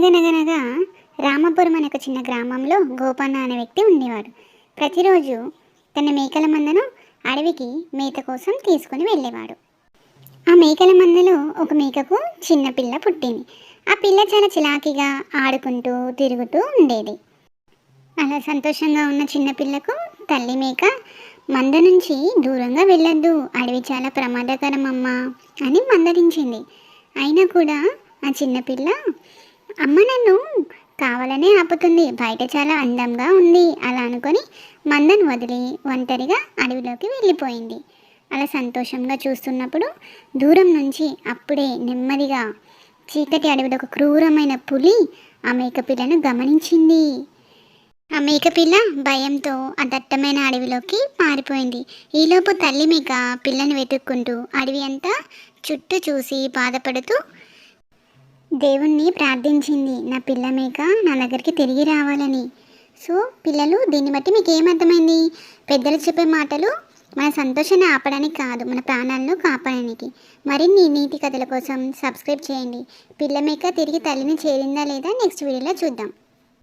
అనగనగనగా రామపురం అనే ఒక చిన్న గ్రామంలో గోపన్న అనే వ్యక్తి ఉండేవాడు. ప్రతిరోజు తన మేకల మందను అడవికి మేత కోసం తీసుకుని వెళ్ళేవాడు. ఆ మేకల మందలో ఒక మేకకు చిన్న పిల్ల పుట్టింది. ఆ పిల్ల చాలా చిలాకిగా ఆడుకుంటూ తిరుగుతూ ఉండేది. అలా సంతోషంగా ఉన్న చిన్న పిల్లకు తల్లి మేక మంద నుంచి దూరంగా వెళ్ళొద్దు అడవి చాలా ప్రమాదకరం అమ్మా అని మందరించింది అయినా కూడా ఆ చిన్నపిల్ల అమ్మ నన్ను కావాలనే ఆపుతుంది. బయట చాలా అందంగా ఉంది. అలా అనుకొని మందను వదిలి ఒంటరిగా అడవిలోకి వెళ్ళిపోయింది. అలా సంతోషంగా చూస్తున్నప్పుడు దూరం నుంచి అప్పుడే నెమ్మదిగా చీకటి అడవిలో ఒక క్రూరమైన పులి ఆ మేకపిల్లను గమనించింది. ఆ మేకపిల్ల భయంతో ఆ దట్టమైన అడవిలోకి పారిపోయింది ఈలోపు తల్లి మేక పిల్లని వెతుక్కుంటూ అడవి అంతా చుట్టూ చూసి బాధపడుతూ దేవుణ్ణి ప్రార్థించింది. నా పిల్ల మేక నా దగ్గరికి తిరిగి రావాలని. సో పిల్లలు దీన్ని బట్టి మీకు ఏమర్థమైంది పెద్దలు చెప్పే మాటలు మన సంతోషాన్ని ఆపడానికి కాదు మన ప్రాణాలను కాపాడడానికి. మరిన్ని నీతి కథల కోసం సబ్స్క్రైబ్ చేయండి. పిల్ల మేక తిరిగి తల్లిని చేరిందా లేదా నెక్స్ట్ వీడియోలో చూద్దాం.